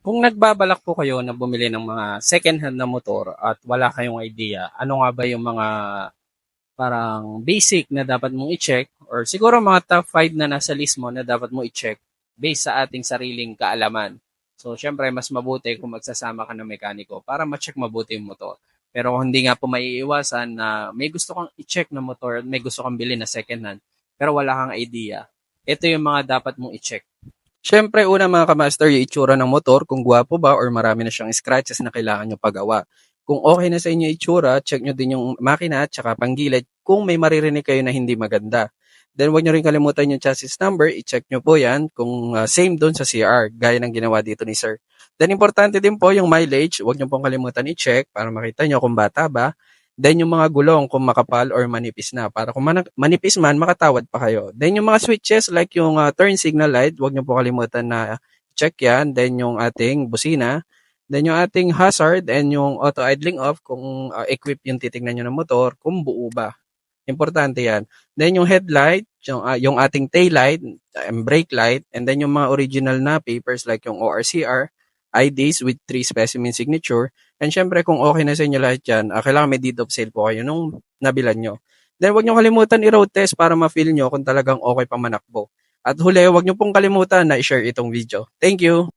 Kung nagbabalak po kayo na bumili ng mga second-hand na motor at wala kayong idea, ano nga ba yung mga parang basic na dapat mong i-check or siguro mga top 5 na nasa list mo na dapat mo i-check based sa ating sariling kaalaman. So, syempre, mas mabuti kung magsasama ka ng mekaniko para ma-check mabuti yung motor. Pero kung hindi nga po maiiwasan na may gusto kang i-check na motor at may gusto kang bilhin na second-hand, pero wala kang idea, ito yung mga dapat mong i-check. Siyempre, una mga kamaster, yung itsura ng motor, kung gwapo ba or marami na siyang scratches na kailangan nyo pagawa. Kung okay na sa inyo itsura, check nyo din yung makina at saka panggilid kung may maririnig kayo na hindi maganda. Then huwag nyo rin kalimutan yung chassis number, i-check nyo po yan kung uh, same doon sa CR, gaya ng ginawa dito ni sir. Then importante din po yung mileage, huwag nyo pong kalimutan i-check para makita nyo kung bata ba. Then yung mga gulong kung makapal or manipis na. Para kung man- manipis man, makatawad pa kayo. Then yung mga switches like yung uh, turn signal light, huwag nyo po kalimutan na check yan. Then yung ating busina. Then yung ating hazard and yung auto idling off kung uh, equip yung titingnan nyo ng motor, kung buo ba. Importante yan. Then yung headlight, yung, uh, yung ating tail light, and brake light, and then yung mga original na papers like yung ORCR, IDs with three specimen signature, and syempre kung okay na sa inyo lahat yan, uh, kailangan may deed of sale po kayo nung nabilan nyo. Then wag nyo kalimutan i-road test para ma-feel nyo kung talagang okay pa manakbo. At huli, wag nyo pong kalimutan na i-share itong video. Thank you!